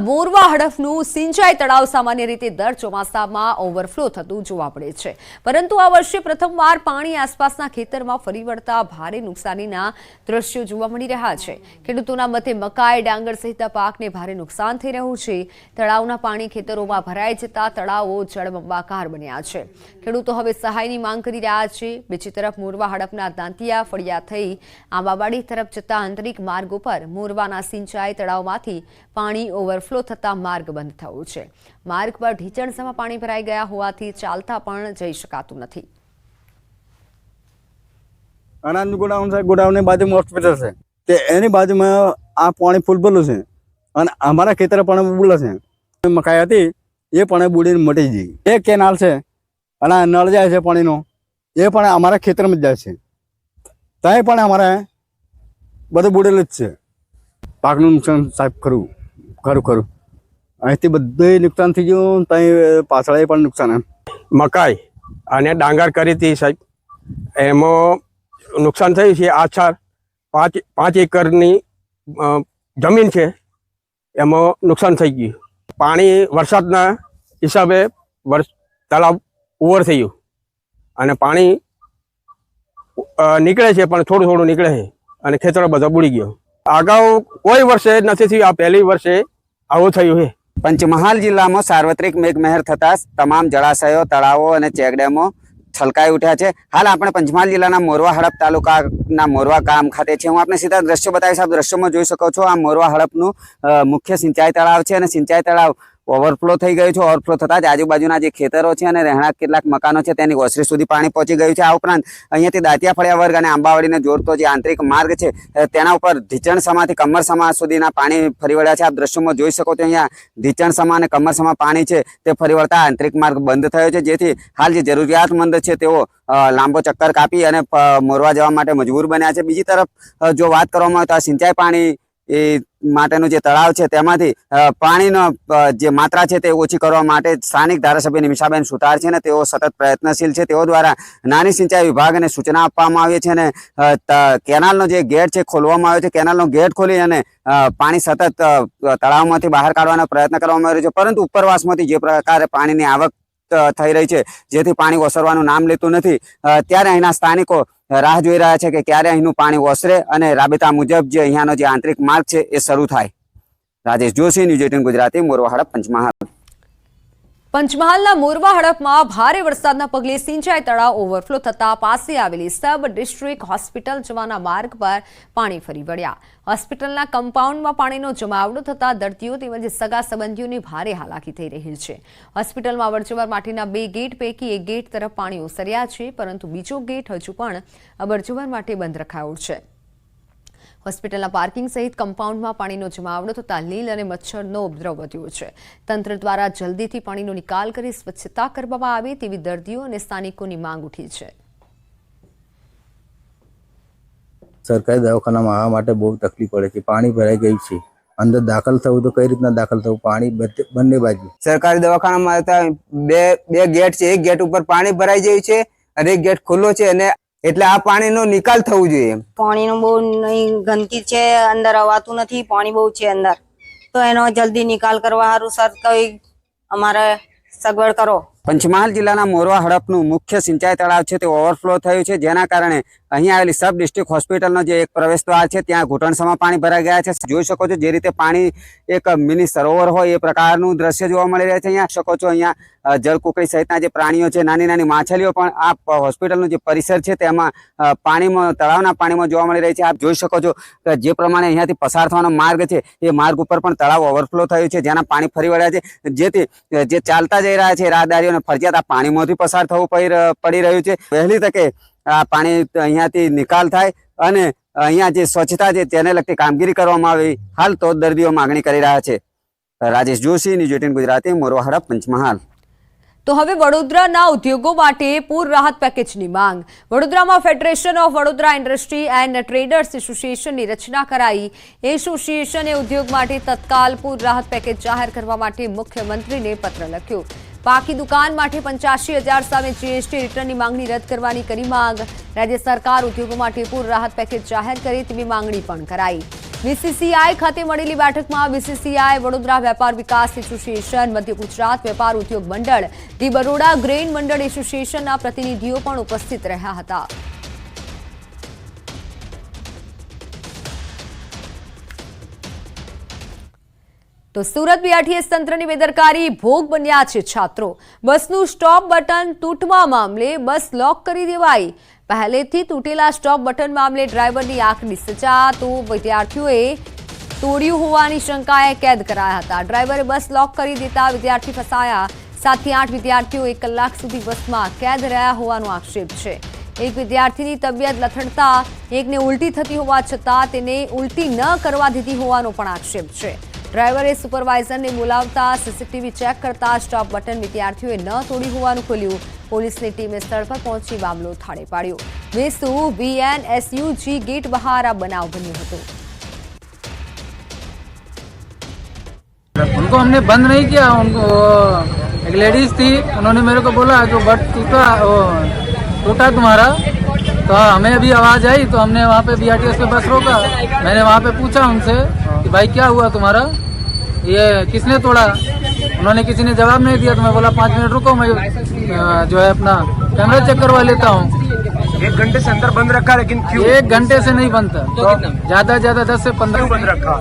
મોરવા હડફનું સિંચાઈ તળાવ સામાન્ય રીતે દર ચોમાસામાં ઓવરફ્લો થતું જોવા મળે છે. પરંતુ આ વર્ષે પ્રથમવાર પાણી આસપાસના ખેતરમાં ફરી વળતા ભારે નુકસાનીના દ્રશ્યો જોવા મળી રહ્યા છે. ખેડૂતોના મતે મકાઈ, ડાંગર સહિતના પાકને ભારે નુકસાન થઈ રહ્યું છે. તળાવના પાણી ખેતરોમાં ભરાઈ જતા તળાવો જળબંબાકાર બન્યા છે. ખેડૂતો હવે સહાયની માંગ કરી રહ્યા છે. બીજી તરફ મોરવા હડપના દાંતિયા ફળિયા થઈ આંબાવાડી તરફ જતા આંતરિક માર્ગ ઉપર મોરવાના સિંચાઈ તળાવમાંથી પાણી ઓવરફ્લો થતા માર્ગ બંધ થયો છે. માર્ગ પર ઢીચણસમાં પાણી ભરાઈ ગયા હોવાથી ચાલતા પણ જઈ શકાતું નથી. અનાજનું ગોડાઉન છે. ગોડાઉનની બાજુમાં હોસ્પિટલ છે. તે એની બાજુમાં આ પાણી ફૂલ ભરેલું છે. અને અમારા ખેતર પણ બુલે છે. મકાઈ હતી, એ પણ બુડીને મટી ગઈ. એ કેનાલ છે. અને નળ જાય છે પાણીનો. એ પણ અમારા ખેતરમાં જાય છે. ત્યાં પણ અમારે બધું બુડેલું જ છે. પાકનું નુકસાન સાહેબ ખરું. ખરું ખરું. અહીંથી બધું નુકસાન થઈ ગયું ત્યાં પાછળ પણ નુકસાન એમ. મકાઈ, અને ડાંગર કરી હતી સાહેબ. એમાં નુકસાન થયું છે આછાર. પાંચ પાંચ એકરની જમીન છે. એમાં નુકસાન થઈ ગયું. પાણી વરસાદના હિસાબે વર્ષ તળાવ ઓવર થઈ ગયું અને પાણી નીકળે છે, પણ થોડું થોડું નીકળે છે. અને ખેતરો બધો બુડી ગયો. અગાઉ કોઈ વર્ષે નથી થયું, આ પહેલી વર્ષે આવું થયું છે પંચમહાલ જિલ્લામાં સાર્વત્રિક મેઘમહેર થતા તમામ જળાશયો, તળાવો અને ચેકડેમો છલકાઈ ઉઠ્યા છે. હાલ આપણે પંચમહાલ જિલ્લાના મોરવા હડપ તાલુકાના મોરવા ગામ ખાતે છે હું આપણે સીધા દ્રશ્યો બતાવીશ. આપ દ્રશ્યોમાં જોઈ શકો છો આ મોરવા હડપનું મુખ્ય સિંચાઈ તળાવ છે અને સિંચાઈ તળાવ ઓવરફ્લો થઈ ગયું છે, ઓવરફ્લો થતા જ આજુબાજુના જે ખેતરો છે અને રહેણાંક કેટલાક મકાનો છે તેની ઓસરી સુધી પાણી પહોંચી ગયું છે. આ ઉપરાંત અહીંયાથી દાંતિયા ફળિયા વર્ગ અને આંબાવાડીને જોડતો જે આંતરિક માર્ગ છે તેના ઉપર ઢીચણ સમાથી કમર સમા સુધીના પાણી ફરી વળ્યા છે. આપ દ્રશ્યોમાં જોઈ શકો છો અહીંયા ધીચણ સમા અને કમર સમા પાણી છે, તે ફરી વળતા આંતરિક માર્ગ બંધ થયો છે. જેથી હાલ જે જરૂરિયાતમંદ છે તેઓ લાંબો ચક્કર કાપી અને મોરવા જવા માટે મજબૂર બન્યા છે. બીજી તરફ જો વાત કરવામાં આવે તો આ સિંચાઈ પાણી એ માટેનું જે તળાવ છે તેમાંથી પાણીનો જે માત્રા છે તે ઓછી કરવા માટે સ્થાનિક ધારાસભ્ય નિમિષાબેન સુતાર છે ને તેઓ સતત પ્રયત્નશીલ છે. તેઓ દ્વારા નાની સિંચાઈ વિભાગને સૂચના આપવામાં આવી છે અને કેનાલનો જે ગેટ છે ખોલવામાં આવ્યો છે. કેનાલનો ગેટ ખોલી અને પાણી સતત તળાવમાંથી બહાર કાઢવાનો પ્રયત્ન કરવામાં આવ્યો છે. પરંતુ ઉપરવાસમાંથી જે પ્રકારે પાણીની આવક થઈ રહી છે. જેથી પાણી ઓસરવાનું નામ લેતું નથી. ત્યારે અહીંના સ્થાનિકો રાહ જોઈ રહ્યા છે કે ક્યારે અહીંનું પાણી ઓસરે અને રાબેતા મુજબ જે અહીંયાનો જે આંતરિક માર્ગ છે એ શરૂ થાય. Rajesh Joshi, news eighteen Gujarati, Morvahada, Panchmahal. પંચમહાલના મોરવા હડપમાં ભારે વરસાદના પગલે સિંચાઈ તળાવ ઓવરફ્લો થતા પાસે આવેલી સબ ડિસ્ટ્રિક્ટ હોસ્પિટલ જવાના માર્ગ પર પાણી ફરી વળ્યા. હોસ્પિટલના કમ્પાઉન્ડમાં પાણીનો જમાવડો થતા દર્દીઓ તેમજ સગા સંબંધીઓની ભારે હાલાકી થઈ રહી છે. હોસ્પિટલમાં અવરજવર માટેના બે ગેટ પૈકી એક ગેટ તરફ પાણી ઓસર્યા છે, પરંતુ બીજો ગેટ હજુ પણ અવરજવર માટે બંધ રખાયો છે. હોસ્પિટલના પાર્કિંગ સહિત કમ્પાઉન્ડમાં પાણીનો જમાવડો થતાં લીલ અને મચ્છરનો ઉપદ્રવ વધ્યો છે. તંત્ર દ્વારા જલ્દીથી પાણીનો નિકાલ કરી સ્વચ્છતા કરવામાં આવે તેવી દર્દીઓ અને સ્થાનિકોની માંગ ઉઠી છે. સરકારી દવાખાનામાં આવવા માટે બહુ તકલીફ પડે છે. પાણી ભરાઈ ગયું છે. અંદર દાખલ થવું તો કઈ રીતના દાખલ થવું? પાણી બંને બાજુ. સરકારી દવાખાનામાં હતા બે બે ગેટ છે. એક ગેટ ઉપર પાણી ભરાઈ જાય છે અને એક ગેટ ખુલ્લો છે અને એટલે આ પાણીનો નિકાલ થવું જોઈએ પાણીનું બહુ ગંદકી છે, અંદર અવાતું નથી, પાણી બહુ છે અંદર. તો એનો જલ્દી નિકાલ કરવા સારું, સર કઈ અમારે સગવડ કરો. પંચમહાલ જિલ્લાના મોરવા હડપનું મુખ્ય સિંચાઈ તળાવ છે, તે ઓવરફ્લો થયું છે. જેના કારણે અહીં આવેલી સબ ડિસ્ટ્રિક્ટ હોસ્પિટલનો જે એક પ્રવેશ દ્વાર છે, ત્યાં ઘૂંટણસામાં પાણી ભરાઈ ગયા છે. જોઈ શકો છો જે રીતે પાણી એક મિની સરોવર હોય એ પ્રકારનું દ્રશ્ય જોવા મળી રહ્યા છે. અહીંયા શકો છો અહીંયા જળકુકડી સહિતના જે પ્રાણીઓ છે, નાની નાની માછલીઓ પણ આ હોસ્પિટલનું જે પરિસર છે, તેમાં પાણીમાં, તળાવના પાણીમાં જોવા મળી રહી છે. આપ જોઈ શકો છો કે જે પ્રમાણે અહીંયાથી પસાર થવાનો માર્ગ છે, એ માર્ગ ઉપર પણ તળાવ ઓવરફ્લો થયું છે જેના પાણી ફરી વળ્યા છે. જેથી જે ચાલતા જઈ રહ્યા છે રાહદારીઓને ફરજિયાત આ પાણીમાંથી પસાર થવું પડી રહ્યું છે. વહેલી તકે આ પાણી અહીંયાથી નિકાલ થાય અને અહીંયા જે સ્વચ્છતા છે તેને લગતી કામગીરી કરવામાં આવી. હાલ તો દર્દીઓ માગણી કરી રહ્યા છે. Rajesh Joshi, news eighteen Gujarati, Morvahada, Panchmahal. તો હવે વડોદરાના ઉદ્યોગો માટે પૂર રાહત પેકેજની માંગ. વડોદરામાં federation of Vadodara industry and traders એસોસિએશનની રચના કરાઈ. એસોસિએશને ઉદ્યોગ માટે તત્કાલ પૂર રાહત પેકેજ જાહેર કરવા માટે મુખ્યમંત્રીને પત્ર લખ્યો. પાકી દુકાન માટે પંચ્યાસી હજાર સામે જીએસટી રિટર્નની માંગણી રદ કરવાની કરી માંગ. રાજ્ય સરકાર ઉદ્યોગો માટે પૂર રાહત પેકેજ જાહેર કરે તેવી માંગણી પણ કરાઈ. બીસીસીઆઈ ખાતે મળેલી બેઠકમાં બીસીસીઆઈ વડોદરા વેપાર વિકાસ એસોસિએશન, મધ્ય ગુજરાત વેપાર ઉદ્યોગ મંડળ, ધી બરોડા ગ્રેઇન મંડળ એસોસિએશનના પ્રતિનિધિઓ પણ ઉપસ્થિત રહ્યા હતા. તો સુરત બીઆરટીએસ તંત્રની બેદરકારી ભોગ બન્યા છે છાત્રો. બસનું સ્ટોપ બટન તૂટવા મામલે બસ લોક કરી દેવાઈ. પહેલેથી તૂટેલા સ્ટોપ બટન મામલે ડ્રાઈવરની આંખની સજા તો વિદ્યાર્થીઓએ તોડ્યું હોવાની શંકાએ કેદ કરાયા હતા. ડ્રાઈવરે બસ લોક કરી દેતા વિદ્યાર્થી ફસાયા. સાતથી આઠ વિદ્યાર્થીઓ એક કલાક સુધી બસમાં કેદ રહ્યા હોવાનો આક્ષેપ છે. એક વિદ્યાર્થીની તબિયત લથડતા એકને ઉલટી થતી હોવા છતાં તેને ઉલટી ન કરવા દીધી હોવાનો પણ આક્ષેપ છે. ડ્રાઈવરે સુપરવાઇઝરને બોલાવતા સીસીટીવી ચેક કરતા સ્ટોપ બટન વિદ્યાર્થીઓએ ન તોડી હોવાનું ખુલ્યું પોલીસની ટીમે સ્થળ પર પહોંચી મામલો થાળે પાડ્યો વેસુ વીએનએસયુજી ગેટ બહાર આ બનાવ બન્યો હતો उनको हमने बंद नहीं किया उनको वो एक लेडीज थी उन्होंने मेरे को बोला कि बट टूटा वो टूटा तुम्हारा तो हमें अभी आवाज आई तो हमने वहाँ पे बी पे बस रोका मैंने वहाँ पे पूछा उनसे कि भाई क्या हुआ तुम्हारा ये किसने तोड़ा? उन्होंने किसी ने जवाब नहीं दिया तो मैं बोला पाँच मिनट रुको मैं जो है अपना कैमरा चेक करवा लेता हूँ। एक घंटे से अंदर बंद रखा लेकिन क्यों? एक घंटे से नहीं बनता। तो ज़्यादा ज़्यादा दस से पंद्रह बंद रखा?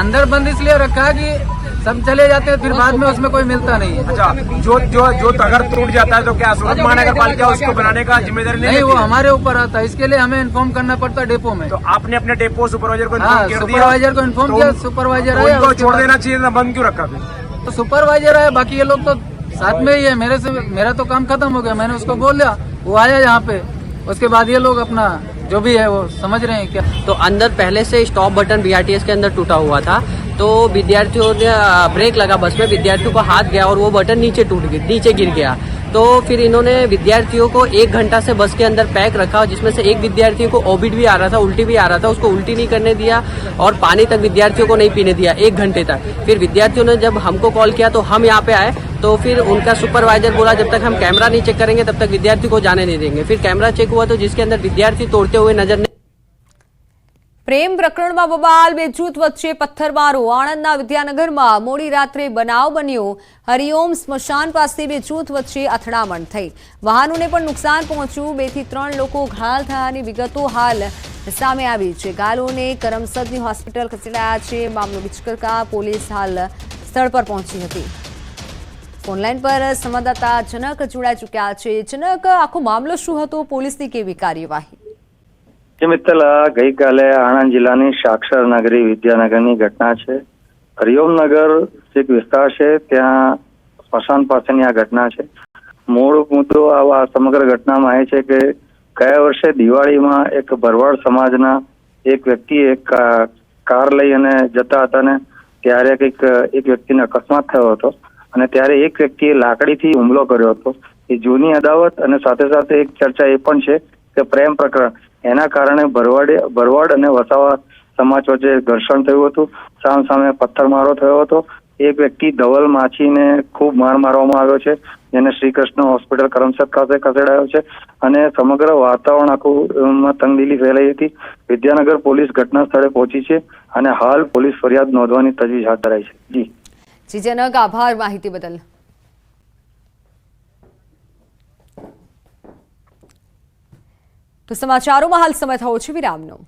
अंदर बंद इसलिए रखा कि सब चले जाते हैं फिर बाद में उसमें कोई मिलता नहीं है अच्छा जो जो जो अगर टूट जाता है तो क्या सूरत महानगर पालिका उसको बनाने का जिम्मेदारी नहीं नहीं वो लेती है? हमारे ऊपर आता है इसके लिए हमें इन्फॉर्म करना पड़ता है डेपो में तो आपने अपने डेपो सुपरवाइजर को हाँ इन्फॉर्म कर दिया सुपरवाइजर को इन्फॉर्म तो किया उन- सुपरवाइजर तो आया उनको उसके छोड़ बाद- देना चाहिए था बंद क्यों रखा फिर तो सुपरवाइजर आया बाकी ये लोग तो साथ में ही है मेरे से मेरा तो काम खत्म हो गया मैंने उसको बोल दिया वो आया यहाँ पे उसके बाद ये लोग अपना जो भी है वो समझ रहे हैं क्या। तो अंदर पहले से स्टॉप बटन बीआरटीएस के अंदर टूटा हुआ था तो विद्यार्थियों ने ब्रेक लगा बस में, विद्यार्थियों को हाथ गया और वो बटन नीचे टूट गया नीचे गिर गया। तो फिर इन्होंने विद्यार्थियों को एक घंटा से बस के अंदर पैक रखा जिसमें से एक विद्यार्थी को ओबिट भी आ रहा था, उल्टी भी आ रहा था, उसको उल्टी नहीं करने दिया और पानी तक विद्यार्थियों को नहीं पीने दिया, एक घंटे तक। फिर विद्यार्थियों ने जब हमको कॉल किया तो हम यहाँ पे आए तो फिर उनका सुपरवाइजर बोला जब तक हम कैमरा नहीं चेक करेंगे तब तक विद्यार्थी को जाने नहीं देंगे फिर कैमरा चेक हुआ तो जिसके अंदर विद्यार्थी तोड़ते हुए नजर नहीं પ્રેમ પ્રકરણમાં બબાલ બે જૂથ વચ્ચે પથ્થરમારો આણંદના વિદ્યાનગરમાં મોડી રાત્રે બનાવ બન્યો હરિઓમ સ્મશાન પાસે બે જૂથ વચ્ચે અથડામણ થઈ વાહનોને પણ નુકસાન પહોંચ્યું બે થી ત્રણ લોકો ઘાયલ થયાની વિગતો હાલ સામે આવી છે ઘાયલોને કરમસદની હોસ્પિટલ ખસેડાયા છે મામલો વિચકરતા પોલીસ હાલ સ્થળ પર પહોંચી હતી ફોનલાઈન પર સંવાદદાતા જનક જોડાઈ ચૂક્યા છે. જનક, આખો મામલો શું હતો? પોલીસની કેવી કાર્યવાહી? મિત્તલ ગઈકાલે આણંદ જિલ્લાની સાક્ષર નગરી વિદ્યાનગરની ઘટના છે. હરિઓમનગર એક વિસ્તાર છે, ત્યાં સ્મશાન પાસેની આ ઘટના છે. મૂળ મુદ્દો આ સમગ્ર ઘટનામાં એ છે કે ગયા વર્ષે દિવાળીમાં એક ભરવાડ સમાજના એક વ્યક્તિ એક કાર લઈ અને જતા હતા ને ત્યારે કંઈક એક વ્યક્તિને અકસ્માત થયો હતો. અને ત્યારે એક વ્યક્તિએ લાકડીથી હુમલો કર્યો હતો. એ જૂની અદાવત અને સાથે સાથે એક ચર્ચા એ પણ છે કે પ્રેમ પ્રકરણ. એના કારણે ભરવાડે, ભરવાડ અને વસાવા સમાજ વચ્ચે ઘર્ષણ થયું હતું. સામ સામે પથ્થરમારો થયો હતો. એક વ્યક્તિ ધવલ માછીને ખૂબ માર મારવામાં આવ્યો છે, જેને શ્રીકૃષ્ણ હોસ્પિટલ કરમસદ ખાતે ખસેડાયો છે અને સમગ્ર વાતાવરણ આખું તંગદીલી ફેલાઈ હતી. વિદ્યાનગર પોલીસ ઘટના સ્થળે પહોંચી છે અને હાલ પોલીસ ફરિયાદ નોંધવાની તજવીજ હાથ ધરાઈ છે. જી. જી જનક આભાર માહિતી બદલ. તો સમાચારોમાં હાલ સમય થયો છે. વિરામનો.